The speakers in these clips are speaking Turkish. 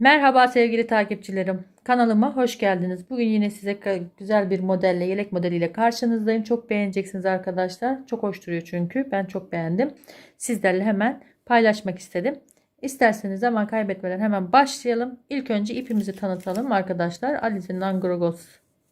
Merhaba sevgili takipçilerim. Kanalıma hoş geldiniz. Bugün yine size güzel bir modelle, yelek modeliyle karşınızdayım. Çok beğeneceksiniz arkadaşlar. Çok hoş duruyor çünkü. Ben çok beğendim. Sizlerle hemen paylaşmak istedim. İsterseniz zaman kaybetmeden hemen başlayalım. İlk önce ipimizi tanıtalım arkadaşlar. Alize'nin Angrogos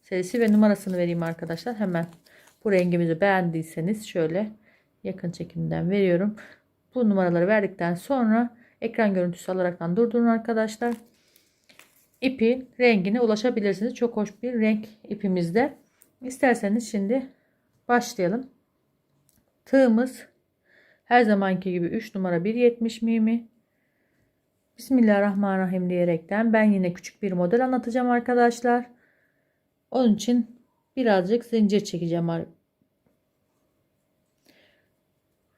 serisi ve numarasını vereyim arkadaşlar. Hemen bu rengimizi beğendiyseniz şöyle yakın çekimden veriyorum. Bu numaraları verdikten sonra ekran görüntüsü alaraktan durdurun arkadaşlar. İpi rengine ulaşabilirsiniz. Çok hoş bir renk ipimizde. İsterseniz şimdi başlayalım. Tığımız her zamanki gibi 3 numara 1.70 mimi. Bismillahirrahmanirrahim diyerekten ben yine küçük bir model anlatacağım arkadaşlar. Onun için birazcık zincir çekeceğim.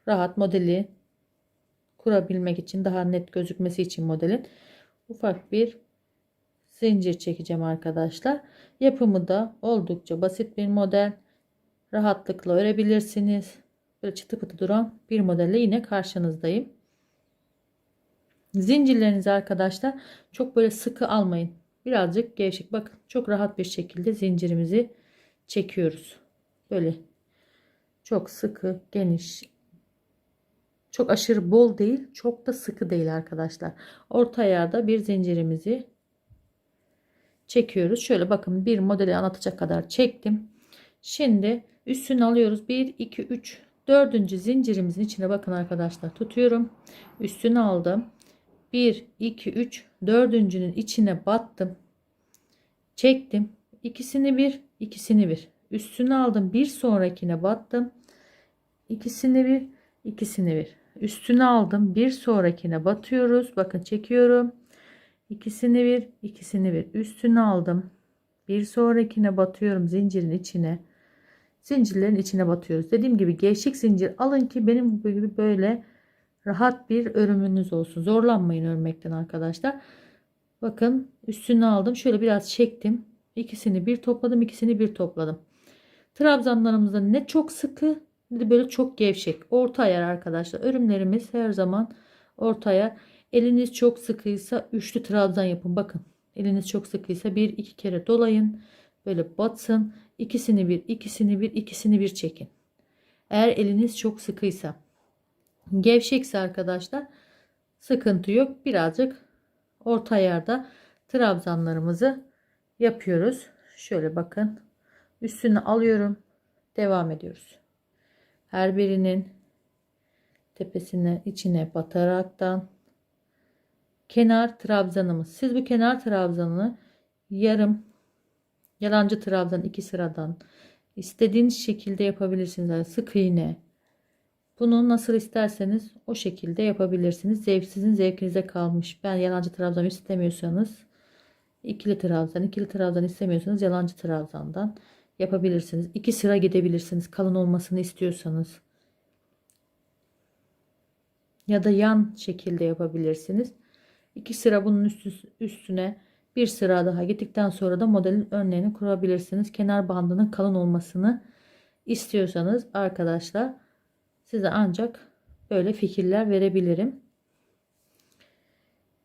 Rahat modeli kurabilmek için daha net gözükmesi için modelin ufak bir zincir çekeceğim arkadaşlar. Yapımı da oldukça basit bir model. Rahatlıkla örebilirsiniz. Böyle çıtı pıtı duran bir modelle yine karşınızdayım. Zincirlerinizi arkadaşlar çok böyle sıkı almayın. Birazcık gevşek. Bakın çok rahat bir şekilde zincirimizi çekiyoruz. Böyle çok sıkı, geniş, çok aşırı bol değil, çok da sıkı değil arkadaşlar. Orta ayarda bir zincirimizi çekiyoruz. Şöyle bakın bir modeli anlatacak kadar çektim. Şimdi üstünü alıyoruz. 1 2 3 dördüncü zincirimizin içine bakın arkadaşlar. Tutuyorum. Üstünü aldım. 1 2 3 dördüncünün içine battım. Çektim. İkisini bir, ikisini bir. Üstünü aldım. Bir sonrakine battım. İkisini bir, ikisini bir. Üstüne aldım. Bir sonrakine batıyoruz. Bakın çekiyorum. İkisini bir, ikisini bir. Üstüne aldım. Bir sonrakine batıyorum zincirin içine. Zincirlerin içine batıyoruz. Dediğim gibi gevşek zincir alın ki benim gibi böyle rahat bir örümünüz olsun. Zorlanmayın örmekten arkadaşlar. Bakın üstüne aldım. Şöyle biraz çektim. İkisini bir topladım. ikisini bir topladım. Trabzanlarımızda ne çok sıkı ne de böyle çok gevşek. Orta ayar arkadaşlar. Örümlerimiz her zaman orta ayar. Eliniz çok sıkıysa üçlü trabzan yapın. Bakın eliniz çok sıkıysa bir iki kere dolayın. Böyle batsın. İkisini bir, ikisini bir, ikisini bir çekin. Eğer eliniz çok sıkıysa. Gevşekse arkadaşlar sıkıntı yok. Birazcık orta ayarda trabzanlarımızı yapıyoruz. Şöyle bakın. Üstünü alıyorum. Devam ediyoruz. Her birinin tepesine içine bataraktan kenar trabzanımız. Siz bu kenar trabzanını yarım yalancı trabzan iki sıradan istediğiniz şekilde yapabilirsiniz. Yani sık iğne. Bunu nasıl isterseniz o şekilde yapabilirsiniz. Zevk sizin zevkinize kalmış. Ben yalancı trabzan istemiyorsanız ikili trabzan, ikili trabzan istemiyorsanız yalancı trabzandan yapabilirsiniz. İki sıra gidebilirsiniz. Kalın olmasını istiyorsanız. Ya da yan şekilde yapabilirsiniz. İki sıra bunun üstü, üstüne bir sıra daha gittikten sonra da modelin örneğini kurabilirsiniz. Kenar bandının kalın olmasını istiyorsanız arkadaşlar size ancak böyle fikirler verebilirim.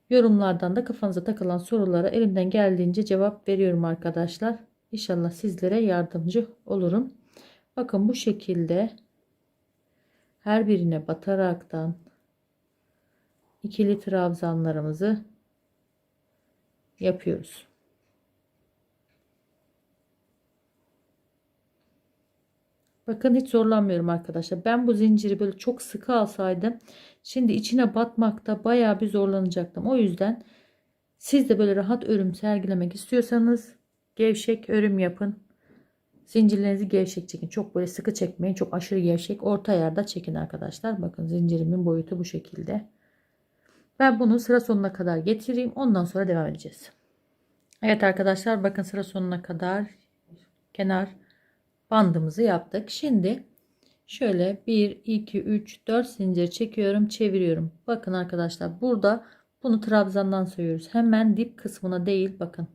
Yorumlardan da kafanıza takılan sorulara elimden geldiğince cevap veriyorum arkadaşlar. İnşallah sizlere yardımcı olurum. Bakın bu şekilde her birine bataraktan ikili trabzanlarımızı yapıyoruz. Bakın hiç zorlanmıyorum arkadaşlar. Ben bu zinciri böyle çok sıkı alsaydım şimdi içine batmakta bayağı bir zorlanacaktım. O yüzden siz de böyle rahat örüm sergilemek istiyorsanız gevşek örüm yapın. Zincirlerinizi gevşek çekin. Çok böyle sıkı çekmeyin. Çok aşırı gevşek. Orta yerde çekin arkadaşlar. Bakın zincirimin boyutu bu şekilde. Ben bunu sıra sonuna kadar getireyim. Ondan sonra devam edeceğiz. Evet arkadaşlar bakın sıra sonuna kadar kenar bandımızı yaptık. Şimdi şöyle 1 2 3 4 zincir çekiyorum, çeviriyorum. Bakın arkadaşlar burada bunu trabzandan sayıyoruz. Hemen dip kısmına değil bakın.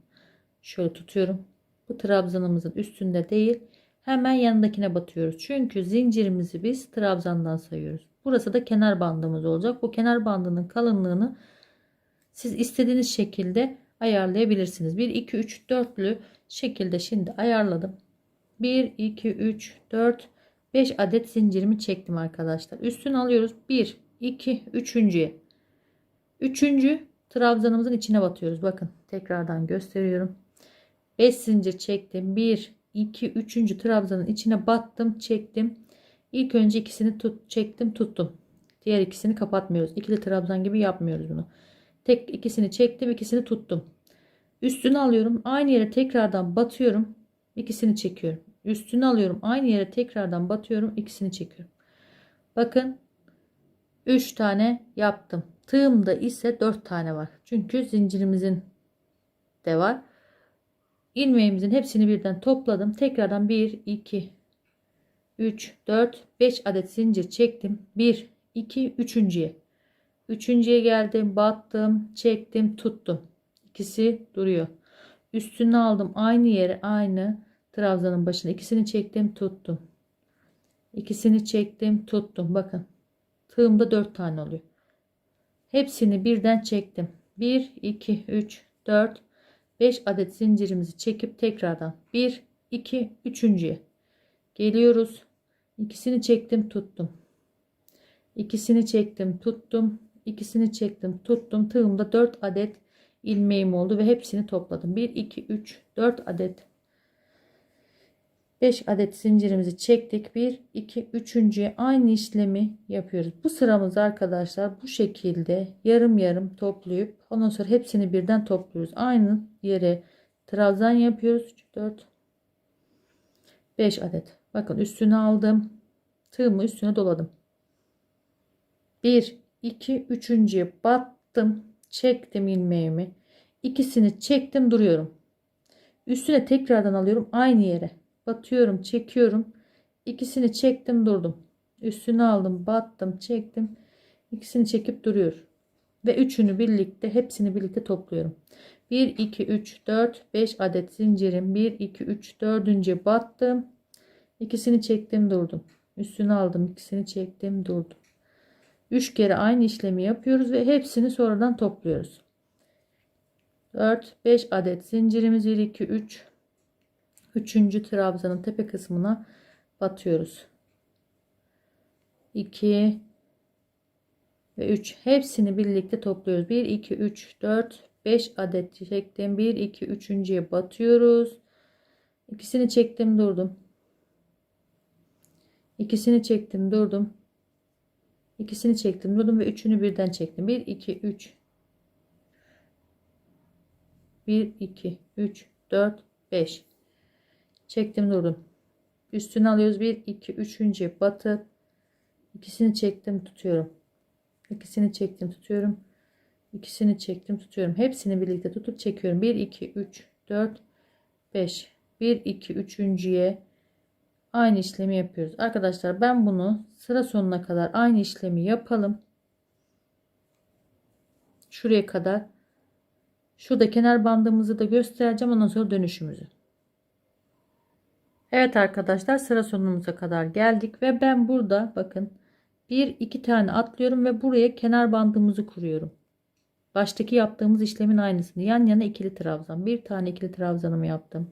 Şöyle tutuyorum. Bu trabzanımızın üstünde değil. Hemen yanındakine batıyoruz. Çünkü zincirimizi biz trabzandan sayıyoruz. Burası da kenar bandımız olacak. Bu kenar bandının kalınlığını Siz istediğiniz şekilde ayarlayabilirsiniz. 1 2 3 4'lü şekilde şimdi ayarladım. 1 2 3 4 5 adet zincirimi çektim arkadaşlar. Üstünü alıyoruz. 1 2 3.'ye. Üçüncü trabzanımızın içine batıyoruz. Bakın tekrardan gösteriyorum. 5 zincir çektim. 1 2 3. trabzanın içine battım, çektim. İlk önce ikisini tut, çektim, tuttum. Diğer ikisini kapatmıyoruz. İkili trabzan gibi yapmıyoruz bunu. Tek ikisini çektim, ikisini tuttum. Üstünü alıyorum. Aynı yere tekrardan batıyorum. ikisini çekiyorum. Üstünü alıyorum. Aynı yere tekrardan batıyorum. ikisini çekiyorum. Bakın 3 tane yaptım. Tığımda ise 4 tane var. Çünkü zincirimizin de var. İlmeğimizin hepsini birden topladım. Tekrardan 1, 2, 3, 4, 5 adet zincir çektim. 1, 2, 3.'ye. Üçüncüye geldim, battım, çektim, tuttum. İkisi duruyor. Üstünü aldım aynı yere, aynı trabzanın başına. İkisini çektim, tuttum. İkisini çektim, tuttum. Bakın. Tığımda 4 tane oluyor. Hepsini birden çektim. 1, 2, 3, 4, 5 adet zincirimizi çekip tekrardan 1, 2, 3.'ye geliyoruz. İkisini çektim, tuttum. İkisini çektim, tuttum. İkisini çektim, tuttum. Tığımda 4 adet ilmeğim oldu ve hepsini topladım. 1, 2, 3, 4 adet 5 adet zincirimizi çektik. 1, 2, 3. aynı işlemi yapıyoruz. Bu sıramızı arkadaşlar bu şekilde yarım yarım toplayıp ondan sonra hepsini birden topluyoruz. Aynı yere trabzan yapıyoruz. 3, 4, 5 adet. Bakın üstüne aldım. Tığımı üstüne doladım. 1, 2, 3. battım. Çektim ilmeğimi. İkisini çektim duruyorum. Üstüne tekrardan alıyorum aynı yere batıyorum çekiyorum. İkisini çektim durdum. Üstünü aldım battım çektim. İkisini çekip duruyor. Ve üçünü birlikte hepsini birlikte topluyorum. 1 2 3 4 5 adet zincirim. 1 2 3 4. battım. İkisini çektim durdum. Üstünü aldım ikisini çektim durdum. 3 kere aynı işlemi yapıyoruz ve hepsini sonradan topluyoruz. 4 5 adet zincirimiz. 1 2 3 Üçüncü trabzanın tepe kısmına batıyoruz. 2 ve 3 hepsini birlikte topluyoruz. 1 2 3 4 5 adet çektim. 1 2 üçüncüye batıyoruz. İkisini çektim durdum. İkisini çektim durdum. İkisini çektim durdum ve üçünü birden çektim. 1 2 3 1 2 3 4 5 çektim durdum. Üstünü alıyoruz. 1 2 3. batı. İkisini çektim tutuyorum. İkisini çektim tutuyorum. İkisini çektim tutuyorum. Hepsini birlikte tutup çekiyorum. 1 2 3 4 5 1 2 üçüncüye aynı işlemi yapıyoruz. Arkadaşlar ben bunu sıra sonuna kadar aynı işlemi yapalım. Şuraya kadar. Şurada kenar bandımızı da göstereceğim. Ondan sonra dönüşümüzü Evet arkadaşlar sıra sonumuza kadar geldik ve ben burada bakın bir iki tane atlıyorum ve buraya kenar bandımızı kuruyorum. Baştaki yaptığımız işlemin aynısını yan yana ikili trabzan. Bir tane ikili trabzanımı yaptım.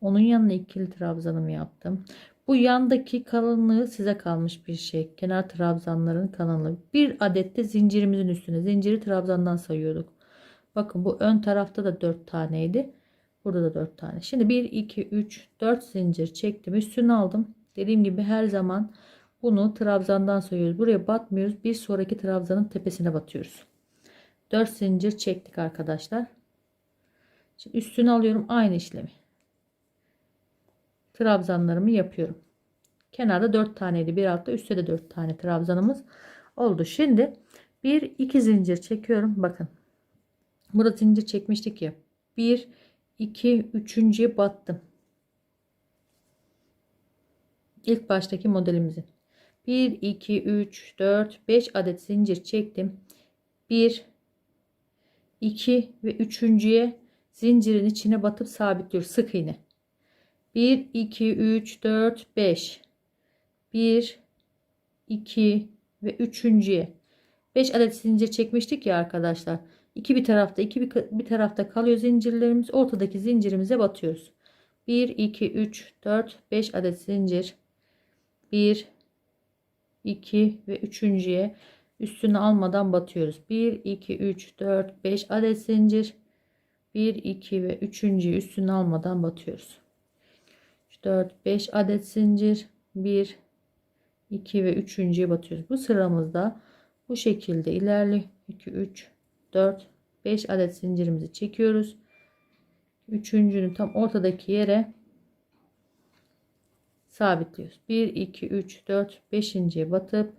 Onun yanına ikili trabzanımı yaptım. Bu yandaki kalınlığı size kalmış bir şey. Kenar trabzanların kalınlığı. Bir adet de zincirimizin üstüne. Zinciri trabzandan sayıyorduk. Bakın bu ön tarafta da 4 taneydi. Burada da 4 tane. Şimdi 1, 2, 3, 4 zincir çektim. Üstünü aldım. Dediğim gibi her zaman bunu trabzandan sayıyoruz. Buraya batmıyoruz. Bir sonraki trabzanın tepesine batıyoruz. 4 zincir çektik arkadaşlar. Şimdi üstünü alıyorum. Aynı işlemi. Trabzanlarımı yapıyorum. Kenarda 4 taneydi. Bir altta üstte de 4 tane trabzanımız oldu. Şimdi 1 2 zincir çekiyorum. Bakın. Burada zincir çekmiştik ya. 1 2 3. battım. İlk baştaki modelimizin 1 2 3 4 5 adet zincir çektim. 1 2 ve üçüncüye zincirin içine batıp sabitliyoruz sık iğne. 1 2 3 4 5 1 2 ve üçüncüye 5 adet zincir çekmiştik ya arkadaşlar. İki bir tarafta iki bir, bir tarafta kalıyor zincirlerimiz. Ortadaki zincirimize batıyoruz. 1 2 3 4 5 adet zincir. 1 2 ve üçüncüye üstüne almadan batıyoruz. 1 2 3 4 5 adet zincir. 1 2 ve üçüncüyü üstüne almadan batıyoruz. 4 5 adet zincir. 1 2 ve üçüncüye batıyoruz. Bu sıramızda bu şekilde ilerliyor. 2 3 4 5 adet zincirimizi çekiyoruz. Üçüncünün tam ortadaki yere sabitliyoruz. 1 2 3 4 5.'ye batıp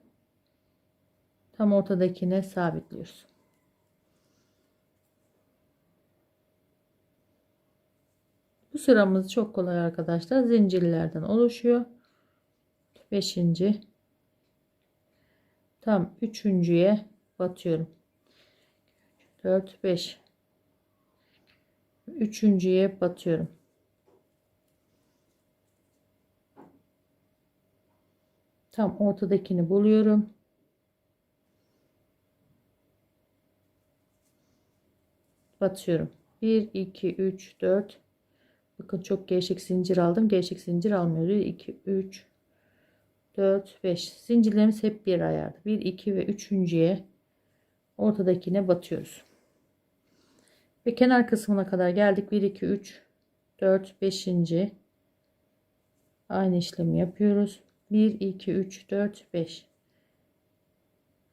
tam ortadakine sabitliyoruz. Bu sıramız çok kolay arkadaşlar. Zincirlerden oluşuyor. 5. Tam üçüncüye batıyorum. 4 5 üçüncüye batıyorum. Tam ortadakini buluyorum. Batıyorum. 1 2 3 4 Bakın çok gevşek zincir aldım. Gevşek zincir almıyor. 1 2 3 4 5 zincirlerimiz hep bir ayarda. 1 2 ve üçüncüye ortadakine batıyoruz. Ve kenar kısmına kadar geldik. 1 2 3 4 5. Aynı işlemi yapıyoruz. 1 2 3 4 5.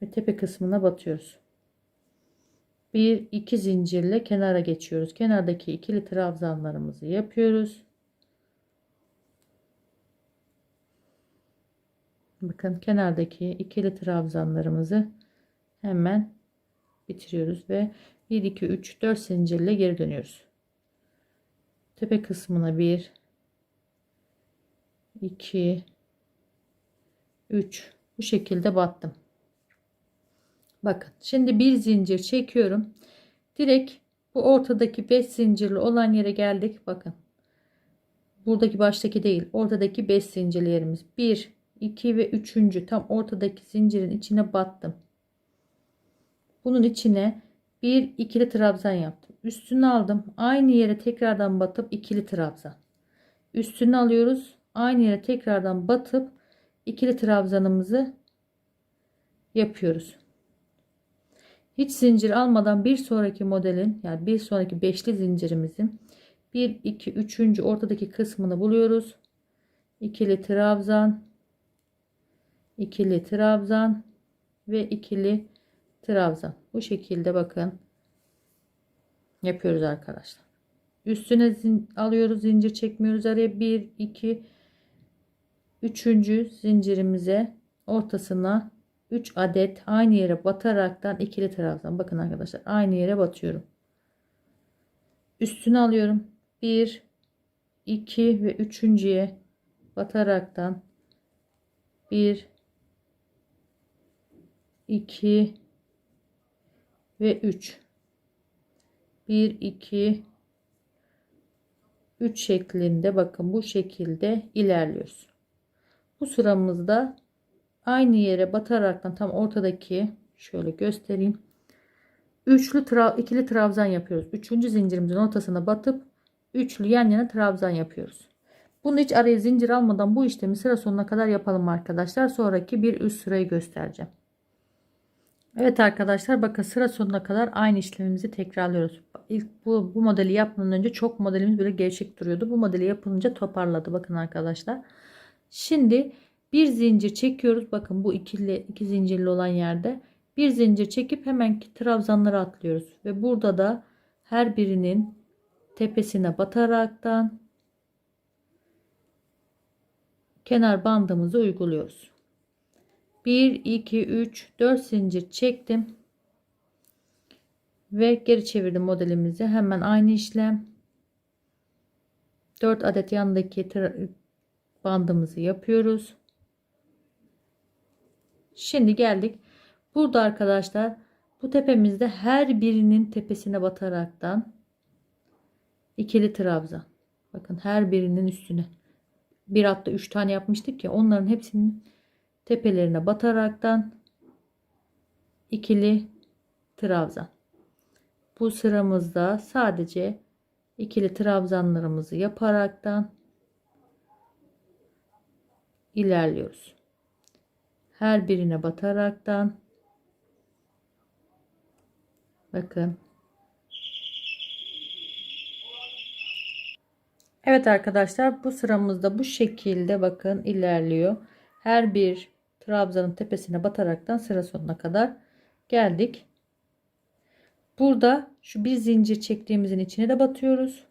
Ve tepe kısmına batıyoruz. 1 2 zincirle kenara geçiyoruz. Kenardaki ikili trabzanlarımızı yapıyoruz. Bakın kenardaki ikili trabzanlarımızı hemen bitiriyoruz ve 1 2 3 4 zincirle geri dönüyoruz. Tepe kısmına 1 2 3 bu şekilde battım. Bakın şimdi bir zincir çekiyorum. Direkt bu ortadaki 5 zincirli olan yere geldik. Bakın. Buradaki baştaki değil. Ortadaki 5 zincirli yerimiz. 1 2 ve 3. tam ortadaki zincirin içine battım. Bunun içine bir ikili trabzan yaptım. Üstünü aldım. Aynı yere tekrardan batıp ikili trabzan. Üstünü alıyoruz. Aynı yere tekrardan batıp ikili trabzanımızı yapıyoruz. Hiç zincir almadan bir sonraki modelin yani bir sonraki beşli zincirimizin 1 2 3. ortadaki kısmını buluyoruz. İkili trabzan, ikili trabzan ve ikili trabzan. Bu şekilde bakın yapıyoruz arkadaşlar. Üstüne zin alıyoruz. Zincir çekmiyoruz. Araya 1 2 3. zincirimize ortasına 3 adet aynı yere bataraktan ikili trabzan. Bakın arkadaşlar aynı yere batıyorum. Üstüne alıyorum. 1 2 ve 3.'ye bataraktan 1 2 ve 3 1 2 3 şeklinde bakın bu şekilde ilerliyoruz. Bu sıramızda aynı yere bataraktan tam ortadaki şöyle göstereyim. Üçlü tra ikili trabzan yapıyoruz. Üçüncü zincirimizin ortasına batıp üçlü yan yana trabzan yapıyoruz. Bunu hiç araya zincir almadan bu işlemi sıra sonuna kadar yapalım arkadaşlar. Sonraki bir üst sırayı göstereceğim. Evet arkadaşlar bakın sıra sonuna kadar aynı işlemimizi tekrarlıyoruz. İlk bu, bu modeli yapmadan önce çok modelimiz böyle gevşek duruyordu. Bu modeli yapılınca toparladı bakın arkadaşlar. Şimdi bir zincir çekiyoruz. Bakın bu ikili iki zincirli olan yerde bir zincir çekip hemen trabzanları atlıyoruz. Ve burada da her birinin tepesine bataraktan kenar bandımızı uyguluyoruz. 1 2 3 4 zincir çektim. Ve geri çevirdim modelimizi. Hemen aynı işlem. 4 adet yandaki bandımızı yapıyoruz. Şimdi geldik. Burada arkadaşlar bu tepemizde her birinin tepesine bataraktan ikili trabzan bakın her birinin üstüne. Bir hatta 3 tane yapmıştık ya onların hepsinin tepelerine bataraktan ikili trabzan bu sıramızda sadece ikili trabzanlarımızı yaparaktan ilerliyoruz. Her birine bataraktan bakın Evet arkadaşlar bu sıramızda bu şekilde bakın ilerliyor. Her bir trabzanın tepesine bataraktan sıra sonuna kadar geldik. Burada şu bir zincir çektiğimizin içine de batıyoruz.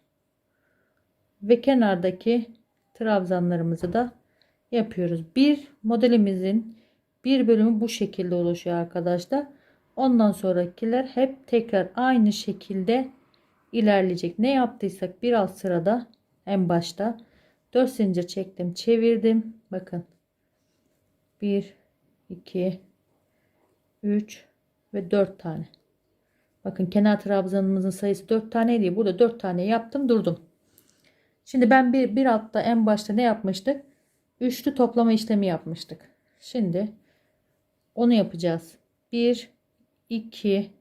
Ve kenardaki trabzanlarımızı da yapıyoruz. Bir modelimizin bir bölümü bu şekilde oluşuyor arkadaşlar. Ondan sonrakiler hep tekrar aynı şekilde ilerleyecek. Ne yaptıysak bir alt sırada en başta 4 zincir çektim çevirdim bakın 1 2 3 ve 4 tane. Bakın kenar trabzanımızın sayısı 4 taneydi burada 4 tane yaptım durdum. Şimdi ben bir, bir altta en başta ne yapmıştık? Üçlü toplama işlemi yapmıştık. Şimdi onu yapacağız. 1 2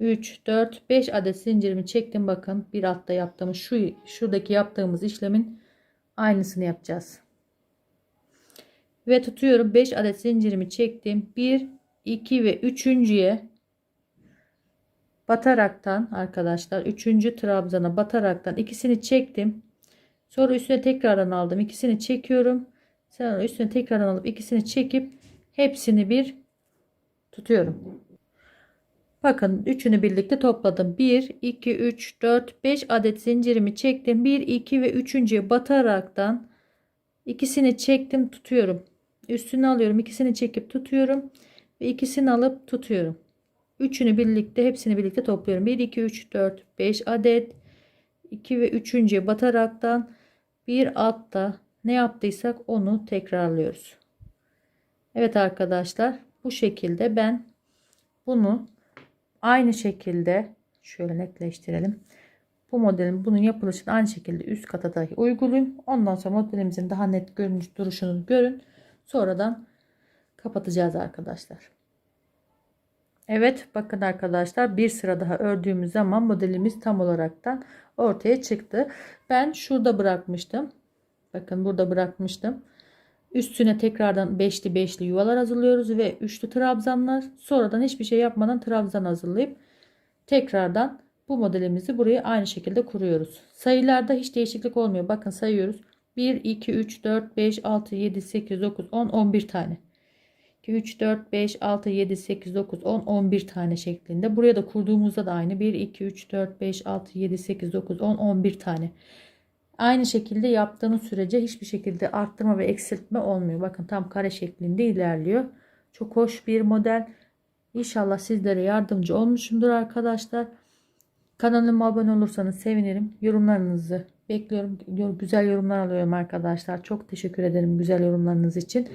3 4 5 adet zincirimi çektim. Bakın bir altta yaptığımız şu şuradaki yaptığımız işlemin aynısını yapacağız ve tutuyorum 5 adet zincirimi çektim 1 2 ve 3.'ye bataraktan arkadaşlar 3. trabzana bataraktan ikisini çektim sonra üstüne tekrardan aldım ikisini çekiyorum sonra üstüne tekrardan alıp ikisini çekip hepsini bir tutuyorum Bakın üçünü birlikte topladım. 1, 2, 3, 4, 5 adet zincirimi çektim. 1, 2 ve 3.ye bataraktan ikisini çektim tutuyorum. Üstünü alıyorum. ikisini çekip tutuyorum. Ve ikisini alıp tutuyorum. Üçünü birlikte hepsini birlikte topluyorum. 1, 2, 3, 4, 5 adet. 2 ve 3.ye bataraktan bir altta ne yaptıysak onu tekrarlıyoruz. Evet arkadaşlar bu şekilde ben bunu Aynı şekilde şöyle netleştirelim. Bu modelin bunun yapılışını aynı şekilde üst kata da uygulayayım. Ondan sonra modelimizin daha net görünüş duruşunu görün. Sonradan kapatacağız arkadaşlar. Evet bakın arkadaşlar bir sıra daha ördüğümüz zaman modelimiz tam olaraktan ortaya çıktı. Ben şurada bırakmıştım. Bakın burada bırakmıştım. Üstüne tekrardan beşli beşli yuvalar hazırlıyoruz ve üçlü trabzanlar. Sonradan hiçbir şey yapmadan trabzan hazırlayıp tekrardan bu modelimizi buraya aynı şekilde kuruyoruz. Sayılarda hiç değişiklik olmuyor. Bakın sayıyoruz. 1, 2, 3, 4, 5, 6, 7, 8, 9, 10, 11 tane. 2, 3, 4, 5, 6, 7, 8, 9, 10, 11 tane şeklinde. Buraya da kurduğumuzda da aynı. 1, 2, 3, 4, 5, 6, 7, 8, 9, 10, 11 tane. Aynı şekilde yaptığınız sürece hiçbir şekilde arttırma ve eksiltme olmuyor. Bakın tam kare şeklinde ilerliyor. Çok hoş bir model. İnşallah sizlere yardımcı olmuşumdur arkadaşlar. Kanalıma abone olursanız sevinirim. Yorumlarınızı bekliyorum. Güzel yorumlar alıyorum arkadaşlar. Çok teşekkür ederim güzel yorumlarınız için.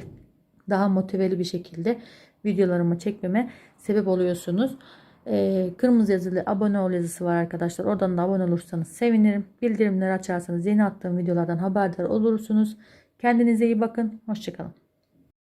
Daha motiveli bir şekilde videolarımı çekmeme sebep oluyorsunuz. Ee, kırmızı yazılı abone ol yazısı var arkadaşlar. Oradan da abone olursanız sevinirim. Bildirimleri açarsanız yeni attığım videolardan haberdar olursunuz. Kendinize iyi bakın. Hoşçakalın.